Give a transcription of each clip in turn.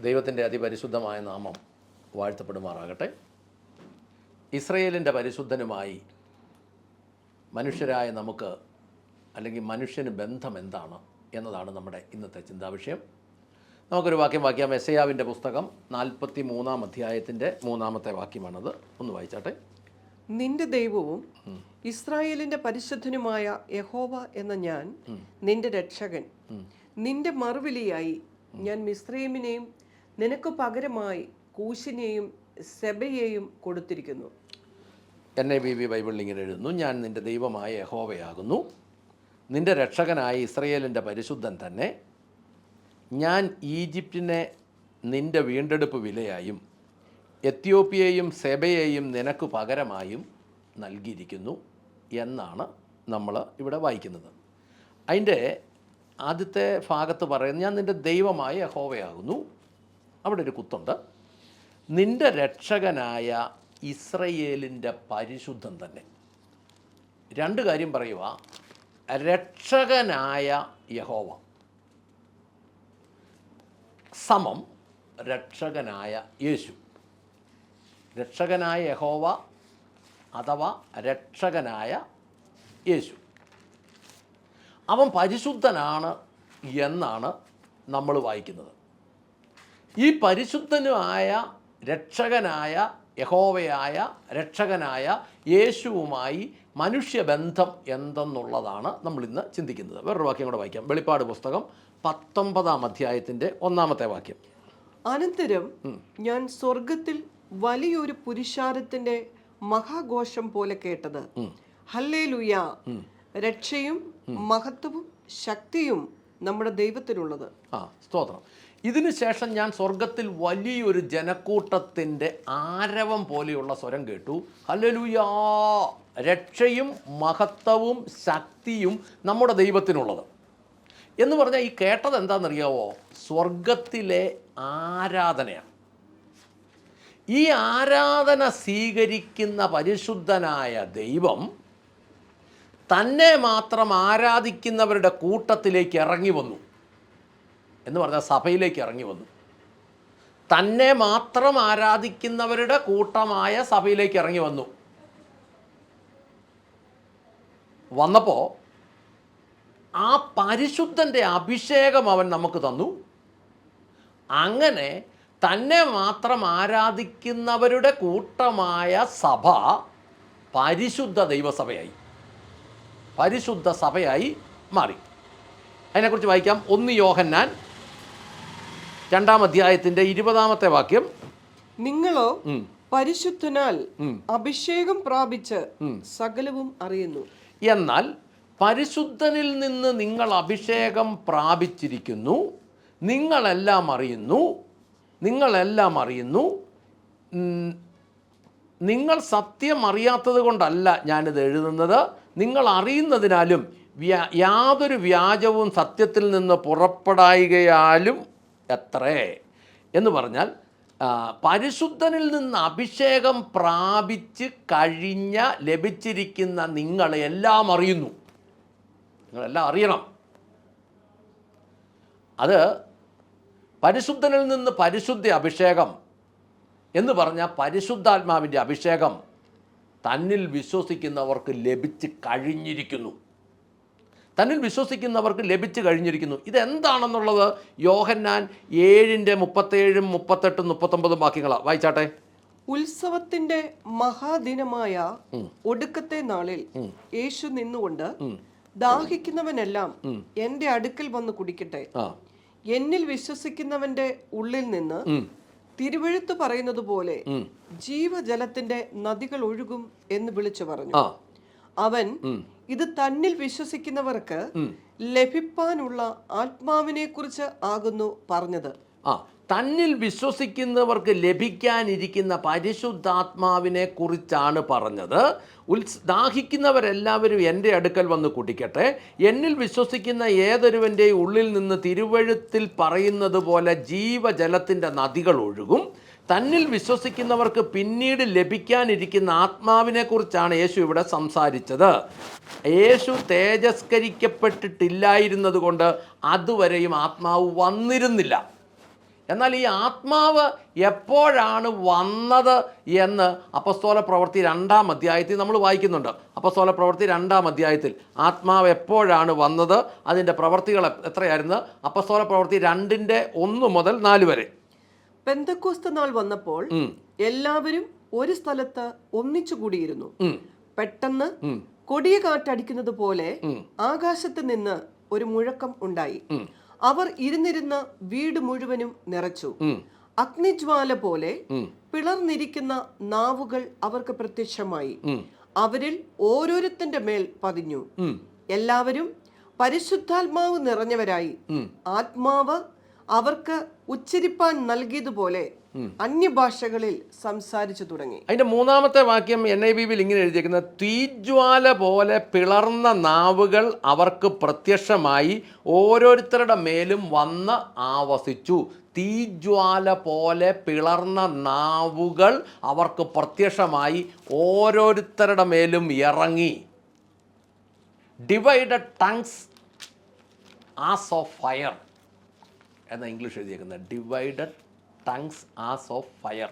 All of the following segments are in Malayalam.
ദൈവത്തിന്റെ അതിപരിശുദ്ധമായ നാമം വാഴ്ത്തപ്പെടുമാറാകട്ടെ. ഇസ്രയേലിന്റെ പരിശുദ്ധനുമായി മനുഷ്യരായ നമുക്ക് അല്ലെങ്കിൽ മനുഷ്യന് ബന്ധം എന്താണ് എന്നതാണ് നമ്മുടെ ഇന്നത്തെ ചിന്താവിഷയം. നമുക്കൊരു വാക്യം വാക്യം എസയാവിന്റെ പുസ്തകം നാൽപ്പത്തി മൂന്നാം അധ്യായത്തിന്റെ മൂന്നാമത്തെ വാക്യമാണത്. ഒന്ന് വായിച്ചാട്ടെ. നിന്റെ ദൈവവും ഇസ്രായേലിന്റെ പരിശുദ്ധനുമായ യഹോവ എന്ന ഞാൻ നിന്റെ രക്ഷകൻ. നിന്റെ മറുവിലിയായി ഞാൻ മിസ്രൈമിനെയും നിനക്ക് പകരമായി കൂശിനെയും സെബയെയും കൊടുത്തിരിക്കുന്നു. എൻ എ ബി ബി ബൈബിളിൽ ഇങ്ങനെ എഴുതുന്നു ഞാൻ നിന്റെ ദൈവമായ യഹോവയാകുന്നു നിന്റെ രക്ഷകനായ ഇസ്രയേലിന്റെ പരിശുദ്ധൻ തന്നെ. ഞാൻ ഈജിപ്തിനെ നിന്റെ വീണ്ടെടുപ്പ് വിലയായും എത്യോപ്യയെയും സെബയെയും നിനക്ക് പകരമായും നൽകിയിരിക്കുന്നു എന്നാണ് നമ്മൾ ഇവിടെ വായിക്കുന്നത്. അതിന്റെ ആദ്യത്തെ ഭാഗത്ത് പറയുന്നത് ഞാൻ നിന്റെ ദൈവമായ യഹോവയാകുന്നു അവിടെ ഒരു കുത്തുണ്ട്. നിന്റെ രക്ഷകനായ ഇസ്രയേലിന്റെ പരിശുദ്ധൻ തന്നെ. രണ്ട് കാര്യം പറയുക. രക്ഷകനായ യഹോവ. സമം രക്ഷകനായ യേശു. രക്ഷകനായ യഹോവ അഥവാ രക്ഷകനായ യേശു. അവൻ പരിശുദ്ധനാണ് എന്നാണ് നമ്മൾ വായിക്കുന്നത്. ഈ പരിശുദ്ധനുമായ രക്ഷകനായ യഹോവയായ രക്ഷകനായ യേശുവുമായി മനുഷ്യബന്ധം എന്തെന്നുള്ളതാണ് നമ്മൾ ഇന്ന് ചിന്തിക്കുന്നത്. വേറൊരു വാക്യം കൂടെ വായിക്കാം. വെളിപ്പാട് പുസ്തകം പത്തൊമ്പതാം അധ്യായത്തിന്റെ ഒന്നാമത്തെ വാക്യം. അനന്തരം ഞാൻ സ്വർഗത്തിൽ വലിയൊരു പുരുഷാരത്തിന്റെ മഹാഘോഷം പോലെ കേട്ടത്. ഹല്ലേലൂയ. രക്ഷയും മഹത്വവും ശക്തിയും നമ്മുടെ ദൈവത്തിനുള്ളത്. ആ സ്തോത്രം. ഇതിനു ശേഷം ഞാൻ സ്വർഗത്തിൽ വലിയൊരു ജനക്കൂട്ടത്തിന്റെ ആരവം പോലെയുള്ള സ്വരം കേട്ടു. ഹലലുയാ രക്ഷയും മഹത്വവും ശക്തിയും നമ്മുടെ ദൈവത്തിനുള്ളത്. എന്ന് പറഞ്ഞാൽ ഈ കേട്ടത് എന്താണെന്നറിയാവോ? സ്വർഗത്തിലെ ആരാധനയാണ്. ഈ ആരാധന സ്വീകരിക്കുന്ന പരിശുദ്ധനായ ദൈവം തന്നെ മാത്രം ആരാധിക്കുന്നവരുടെ കൂട്ടത്തിലേക്ക് ഇറങ്ങി വന്നു. എന്ന് പറഞ്ഞാൽ സഭയിലേക്ക് ഇറങ്ങി വന്നു. തന്നെ മാത്രം ആരാധിക്കുന്നവരുടെ കൂട്ടമായ സഭയിലേക്ക് ഇറങ്ങി വന്നു. വന്നപ്പോൾ ആ പരിശുദ്ധന്റെ അഭിഷേകം അവൻ നമുക്ക് തന്നു. അങ്ങനെ തന്നെ മാത്രം ആരാധിക്കുന്നവരുടെ കൂട്ടമായ സഭ പരിശുദ്ധ ദൈവസഭയായി. പരിശുദ്ധ സഭയായി മാറി. അതിനെക്കുറിച്ച് വായിക്കാം. ഒന്ന് യോഹന്നാൻ രണ്ടാം അധ്യായത്തിന്റെ ഇരുപതാമത്തെ വാക്യം. നിങ്ങളോ പരിശുദ്ധനാൽ അഭിഷേകം പ്രാപിച്ച് സകലവും അറിയുന്നു. എന്നാൽ പരിശുദ്ധനിൽ നിന്ന് നിങ്ങൾ അഭിഷേകം പ്രാപിച്ചിരിക്കുന്നു. നിങ്ങളെല്ലാം അറിയുന്നു. നിങ്ങളെല്ലാം അറിയുന്നു. നിങ്ങൾ സത്യം അറിയാത്തത് കൊണ്ടല്ല ഞാനിത് എഴുതുന്നത്. നിങ്ങൾ അറിയുന്നതിനാലും യാതൊരു വ്യാജവും സത്യത്തിൽ നിന്ന് പുറപ്പെടായികയാലും എത്രേ? എന്ന് പറഞ്ഞാൽ പരിശുദ്ധനിൽ നിന്ന് അഭിഷേകം പ്രാപിച്ച് കഴിഞ്ഞ ലഭിച്ചിരിക്കുന്ന നിങ്ങളെ എല്ലാം അറിയുന്നു. നിങ്ങളെല്ലാം അറിയണം. അത് പരിശുദ്ധനിൽ നിന്ന് പരിശുദ്ധ അഭിഷേകം എന്ന് പറഞ്ഞാൽ പരിശുദ്ധാത്മാവിന്റെ അഭിഷേകം തന്നിൽ വിശ്വസിക്കുന്നവർക്ക് ലഭിച്ച് കഴിഞ്ഞിരിക്കുന്നു. തന്നിൽ വിശ്വസിക്കുന്നവർക്ക് ലഭിച്ചു കഴിഞ്ഞിരിക്കുന്നു. ഇതെന്താണെന്നുള്ളത് യോഹന്നാൻ ഏഴിന്റെ മുപ്പത്തേഴും മുപ്പത്തെട്ടും മുപ്പത്തൊമ്പതും വാക്യങ്ങളാണ് വായിച്ചാട്ടെ. ഉത്സവത്തിന്റെ മഹാദിനമായ ഒടുക്കത്തെ നാളിൽ യേശു നിന്നുകൊണ്ട് ദാഹിക്കുന്നവനെല്ലാം എന്റെ അടുക്കൽ വന്ന് കുടിക്കട്ടെ. എന്നിൽ വിശ്വസിക്കുന്നവന്റെ ഉള്ളിൽ നിന്ന് തിരുവഴുത്ത് പറയുന്നത് പോലെ ജീവജലത്തിന്റെ നദികൾ ഒഴുകും എന്ന് വിളിച്ചു പറഞ്ഞു. അവൻ ഇത് തന്നിൽ വിശ്വസിക്കുന്നവർക്ക് ലഭിപ്പാനുള്ള ആത്മാവിനെ കുറിച്ച് ആകുന്നു പറഞ്ഞത്. ആ തന്നിൽ വിശ്വസിക്കുന്നവർക്ക് ലഭിക്കാനിരിക്കുന്ന പരിശുദ്ധാത്മാവിനെ കുറിച്ചാണ് പറഞ്ഞത്. ഉത്സ് ദാഹിക്കുന്നവരെല്ലാവരും എന്റെ അടുക്കൽ വന്ന് കുടിക്കട്ടെ. എന്നിൽ വിശ്വസിക്കുന്ന ഏതൊരുവന്റെയും ഉള്ളിൽ നിന്ന് തിരുവഴുത്തിൽ പറയുന്നത് പോലെ ജീവജലത്തിന്റെ നദികൾ ഒഴുകും. തന്നിൽ വിശ്വസിക്കുന്നവർക്ക് പിന്നീട് ലഭിക്കാനിരിക്കുന്ന ആത്മാവിനെക്കുറിച്ചാണ് യേശു ഇവിടെ സംസാരിച്ചത്. യേശു തേജസ്കരിക്കപ്പെട്ടിട്ടില്ലായിരുന്നത് കൊണ്ട് അതുവരെയും ആത്മാവ് വന്നിരുന്നില്ല. എന്നാൽ ഈ ആത്മാവ് എപ്പോഴാണ് വന്നത് എന്ന് അപ്പസ്തോല പ്രവൃത്തി രണ്ടാം അധ്യായത്തിൽ നമ്മൾ വായിക്കുന്നുണ്ട്. അപ്പസ്തോല പ്രവൃത്തി രണ്ടാം അധ്യായത്തിൽ ആത്മാവ് എപ്പോഴാണ് വന്നത്? അതിന്റെ പ്രവൃത്തികൾ എത്രയായിരുന്നു? അപ്പസ്തോല പ്രവൃത്തി രണ്ടിന്റെ ഒന്ന് മുതൽ നാല് വരെ. പെന്തക്കോസ്ത നാൾ വന്നപ്പോൾ എല്ലാവരും ഒരു സ്ഥലത്ത് ഒന്നിച്ചു കൂടിയിരുന്നു. പെട്ടെന്ന് കൊടിയ കാറ്റടിക്കുന്നത് പോലെ. ആകാശത്ത് നിന്ന് ഒരു മുഴക്കം ഉണ്ടായി. അവർ ഇരുന്നിരുന്ന വീട് മുഴുവനും നിറച്ചു. അഗ്നിജ്വാല പോലെ പിളർന്നിരിക്കുന്ന നാവുകൾ അവർക്ക് പ്രത്യക്ഷമായി. അവരിൽ ഓരോരുത്തന്റെ മേൽ പതിഞ്ഞു. എല്ലാവരും പരിശുദ്ധാത്മാവ് നിറഞ്ഞവരായി. ആത്മാവ് അവർക്ക് ഉച്ചരിപ്പാൻ നൽകിയതുപോലെ അന്യഭാഷകളിൽ സംസാരിച്ചു തുടങ്ങി. അതിന്റെ മൂന്നാമത്തെ വാക്യം എൻ ഐ ബി ബിയിൽ ഇങ്ങനെ എഴുതിയിരിക്കുന്നത് തീജ്വാല പോലെ പിളർന്ന നാവുകൾ അവർക്ക് പ്രത്യക്ഷമായി ഓരോരുത്തരുടെ മേലും വന്ന് ആവസിച്ചു. തീജ്വാല പോലെ പിളർന്ന നാവുകൾ അവർക്ക് പ്രത്യക്ഷമായി ഓരോരുത്തരുടെ മേലും ഇറങ്ങി. Divided tongues as of fire എന്ന English എഴുതിയേക്കുന്നത്. Divided tongues as of fire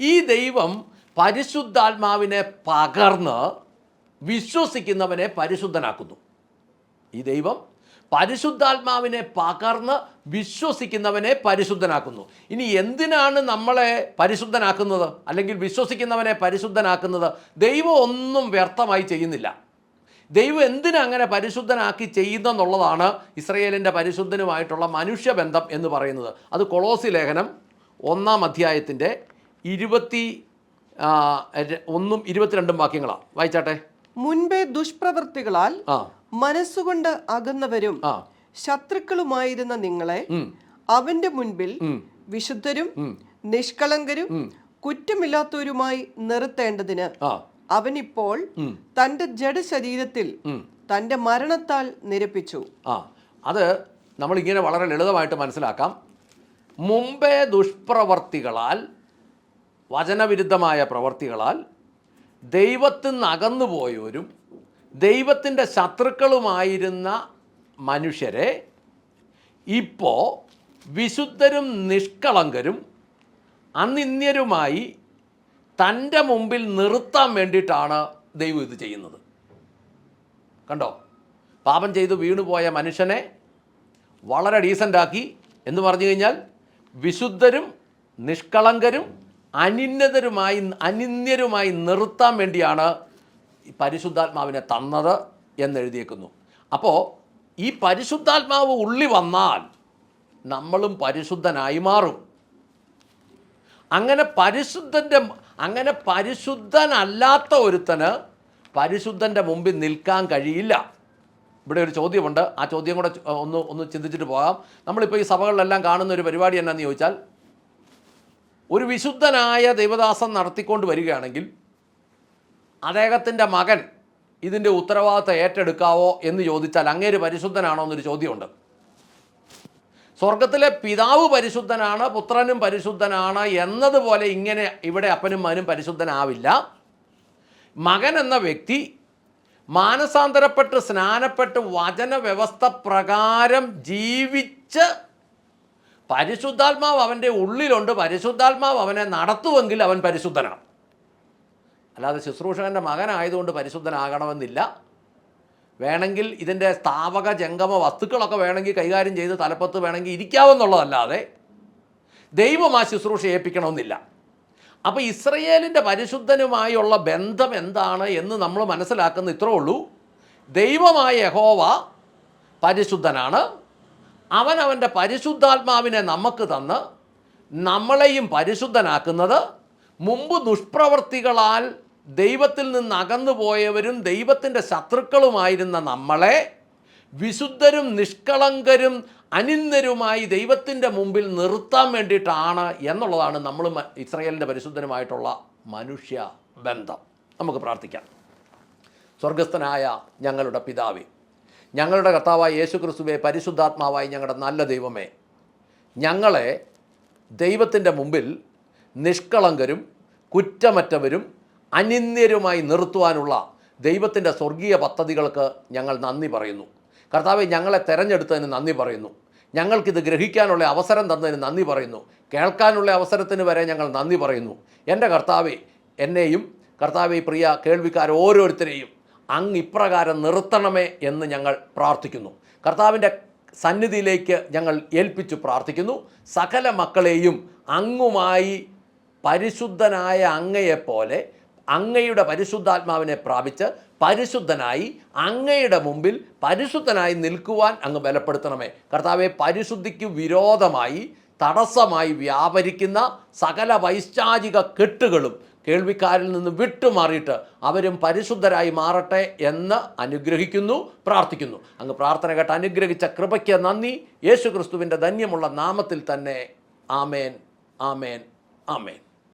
ഈ ദൈവം പരിശുദ്ധാത്മാവിനെ പകർന്ന് വിശ്വസിക്കുന്നവനെ പരിശുദ്ധനാക്കുന്നു. ഈ ദൈവം പരിശുദ്ധാത്മാവിനെ പകർന്ന് വിശ്വസിക്കുന്നവനെ പരിശുദ്ധനാക്കുന്നു. ഇനി എന്തിനാണ് നമ്മളെ പരിശുദ്ധനാക്കുന്നത്? അല്ലെങ്കിൽ വിശ്വസിക്കുന്നവനെ പരിശുദ്ധനാക്കുന്നത്? ദൈവം ഒന്നും വ്യർത്ഥമായി ചെയ്യുന്നില്ല. ദൈവം എന്തിനാ അങ്ങനെ പരിശുദ്ധനാക്കി ചെയ്യുന്നെന്നുള്ളതാണ് ഇസ്രയേലിന്റെ പരിശുദ്ധനുമായിട്ടുള്ള മനുഷ്യബന്ധം എന്ന് പറയുന്നത്. അത് കൊളോസി ലേഖനം ഒന്നാം അധ്യായത്തിന്റെ ഇരുപത്തി ഒന്നും ഇരുപത്തിരണ്ടും വാക്യങ്ങളാണ്. വായിച്ചാട്ടെ. മുൻപേ ദുഷ്പ്രവൃത്തികളാൽ മനസ്സുകൊണ്ട് അകന്നവരും ശത്രുക്കളുമായിരുന്ന നിങ്ങളെ അവന്റെ മുൻപിൽ വിശുദ്ധരും നിഷ്കളങ്കരും കുറ്റമില്ലാത്തവരുമായി നിർത്തേണ്ടതിന് അവനിപ്പോൾ തന്റെ ജഡശരീരത്തിൽ തന്റെ മരണത്താൽ നിരപ്പിച്ചു. ആ അത് നമ്മൾ ഇങ്ങനെ വളരെ ലളിതമായിട്ട് മനസ്സിലാക്കാം. മുമ്പേ ദുഷ്പ്രവർത്തികളാൽ വചനവിരുദ്ധമായ പ്രവർത്തികളാൽ ദൈവത്തിൽ നിന്ന് അകന്നുപോയവരും ദൈവത്തിന്റെ ശത്രുക്കളുമായിരുന്ന മനുഷ്യരെ ഇപ്പോൾ വിശുദ്ധരും നിഷ്കളങ്കരും അനിന്യരുമായി തന്റെ മുമ്പിൽ നിർത്താൻ വേണ്ടിയിട്ടാണ് ദൈവം ഇത് ചെയ്യുന്നത്. കണ്ടോ? പാപം ചെയ്ത് വീണുപോയ മനുഷ്യനെ വളരെ ഡീസന്റാക്കി എന്ന് പറഞ്ഞു കഴിഞ്ഞാൽ വിശുദ്ധരും നിഷ്കളങ്കരും അനിന്നതരുമായി അനിന്യരുമായി നിർത്താൻ വേണ്ടിയാണ് പരിശുദ്ധാത്മാവിനെ തന്നത് എന്നെഴുതിയേക്കുന്നു. അപ്പോൾ ഈ പരിശുദ്ധാത്മാവ് ഉള്ളി വന്നാൽ നമ്മളും പരിശുദ്ധനായി മാറും. അങ്ങനെ പരിശുദ്ധന്റെ അങ്ങനെ പരിശുദ്ധനല്ലാത്ത ഒരുത്തന് പരിശുദ്ധന്റെ മുമ്പിൽ നിൽക്കാൻ കഴിയില്ല. ഇവിടെ ഒരു ചോദ്യമുണ്ട്. ആ ചോദ്യം കൂടെ ഒന്ന് ഒന്ന് ചിന്തിച്ചിട്ട് പോകാം. നമ്മളിപ്പോൾ ഈ സഭകളിലെല്ലാം കാണുന്ന ഒരു പരിപാടി എന്നാന്ന് ചോദിച്ചാൽ ഒരു വിശുദ്ധനായ ദൈവദാസൻ നടത്തിക്കൊണ്ട് വരികയാണെങ്കിൽ അദ്ദേഹത്തിന്റെ മകൻ ഇതിന്റെ ഉത്തരവാദിത്തം ഏറ്റെടുക്കാവോ എന്ന് ചോദിച്ചാൽ അങ്ങേര് പരിശുദ്ധനാണോ എന്നൊരു ചോദ്യമുണ്ട്. സ്വർഗത്തിലെ പിതാവ് പരിശുദ്ധനാണ് പുത്രനും പരിശുദ്ധനാണ് എന്നതുപോലെ ഇങ്ങനെ ഇവിടെ അപ്പനും മകനും പരിശുദ്ധനാവില്ല. മകൻ എന്ന വ്യക്തി മാനസാന്തരപ്പെട്ട് സ്നാനപ്പെട്ട് വചന വ്യവസ്ഥ പ്രകാരം ജീവിച്ച് പരിശുദ്ധാത്മാവ് അവന്റെ ഉള്ളിലുണ്ട്. പരിശുദ്ധാത്മാവ് അവനെ നടത്തുമെങ്കിൽ അവൻ പരിശുദ്ധനാണ്. അല്ലാതെ ശുശ്രൂഷകന്റെ മകനായതുകൊണ്ട് പരിശുദ്ധനാകണമെന്നില്ല. വേണമെങ്കിൽ ഇതിന്റെ സ്ഥാപക ജംഗമ വസ്തുക്കളൊക്കെ വേണമെങ്കിൽ കൈകാര്യം ചെയ്ത് തലപ്പത്ത് വേണമെങ്കിൽ ഇരിക്കാവുന്നുള്ളതല്ലാതെ ദൈവം ആ ശുശ്രൂഷ ഏൽപ്പിക്കണമെന്നില്ല. അപ്പോൾ ഇസ്രയേലിന്റെ പരിശുദ്ധനുമായുള്ള ബന്ധം എന്താണ് എന്ന് നമ്മൾ മനസ്സിലാക്കുന്ന ഇത്രേ ഉള്ളൂ. ദൈവമായ യഹോവ പരിശുദ്ധനാണ്. അവൻ അവന്റെ പരിശുദ്ധാത്മാവിനെ നമുക്ക് തന്ന് നമ്മളെയും പരിശുദ്ധനാക്കുന്നത്. മുമ്പ് ദുഷ്പ്രവർത്തികളാൽ ദൈവത്തിൽ നിന്ന് അകന്നു പോയവരും ദൈവത്തിന്റെ ശത്രുക്കളുമായിരുന്ന നമ്മളെ വിശുദ്ധരും നിഷ്കളങ്കരും അനിന്ദരുമായി ദൈവത്തിന്റെ മുമ്പിൽ നിർത്താൻ വേണ്ടിയിട്ടാണ് എന്നുള്ളതാണ് നമ്മൾ ഇസ്രയേലിന്റെ പരിശുദ്ധനുമായിട്ടുള്ള മനുഷ്യ ബന്ധം. നമുക്ക് പ്രാർത്ഥിക്കാം. സ്വർഗസ്ഥനായ ഞങ്ങളുടെ പിതാവേ ഞങ്ങളുടെ കർത്താവായ യേശു ക്രിസ്തുവെ പരിശുദ്ധാത്മാവായി ഞങ്ങളുടെ നല്ല ദൈവമേ ഞങ്ങളെ ദൈവത്തിന്റെ മുമ്പിൽ നിഷ്കളങ്കരും കുറ്റമറ്റവരും അനിന്യരുമായി നിർത്തുവാനുള്ള ദൈവത്തിന്റെ സ്വർഗീയ പദ്ധതികൾക്ക് ഞങ്ങൾ നന്ദി പറയുന്നു. കർത്താവെ ഞങ്ങളെ തെരഞ്ഞെടുത്തതിന് നന്ദി പറയുന്നു. ഞങ്ങൾക്കിത് ഗ്രഹിക്കാനുള്ള അവസരം തന്നതിന് നന്ദി പറയുന്നു. കേൾക്കാനുള്ള അവസരത്തിന് വരെ ഞങ്ങൾ നന്ദി പറയുന്നു. എന്റെ കർത്താവെ എന്നെയും കർത്താവെ പ്രിയ കേൾവിക്കാർ ഓരോരുത്തരെയും അങ്ങ് ഇപ്രകാരം നിർത്തണമേ എന്ന് ഞങ്ങൾ പ്രാർത്ഥിക്കുന്നു. കർത്താവിന്റെ സന്നിധിയിലേക്ക് ഞങ്ങൾ ഏൽപ്പിച്ചു പ്രാർത്ഥിക്കുന്നു. സകല മക്കളെയും അങ്ങുമായി പരിശുദ്ധനായ അങ്ങയെപ്പോലെ അങ്ങയുടെ പരിശുദ്ധാത്മാവിനെ പ്രാപിച്ച് പരിശുദ്ധനായി അങ്ങയുടെ മുമ്പിൽ പരിശുദ്ധനായി നിൽക്കുവാൻ അങ്ങ് ബലപ്പെടുത്തണമേ. കർത്താവെ പരിശുദ്ധിക്ക് വിരോധമായി തടസ്സമായി വ്യാപരിക്കുന്ന സകല വൈശാചിക കെട്ടുകളും കേൾവിക്കാരിൽ നിന്ന് വിട്ടുമാറിയിട്ട് അവരും പരിശുദ്ധരായി മാറട്ടെ എന്ന് അനുഗ്രഹിക്കുന്നു പ്രാർത്ഥിക്കുന്നു. അങ്ങ് പ്രാർത്ഥന കേട്ട് അനുഗ്രഹിച്ച കൃപയ്ക്ക് നന്ദി. യേശു ക്രിസ്തുവിന്റെ ധന്യമുള്ള നാമത്തിൽ തന്നെ ആമേൻ ആമേൻ ആമേൻ.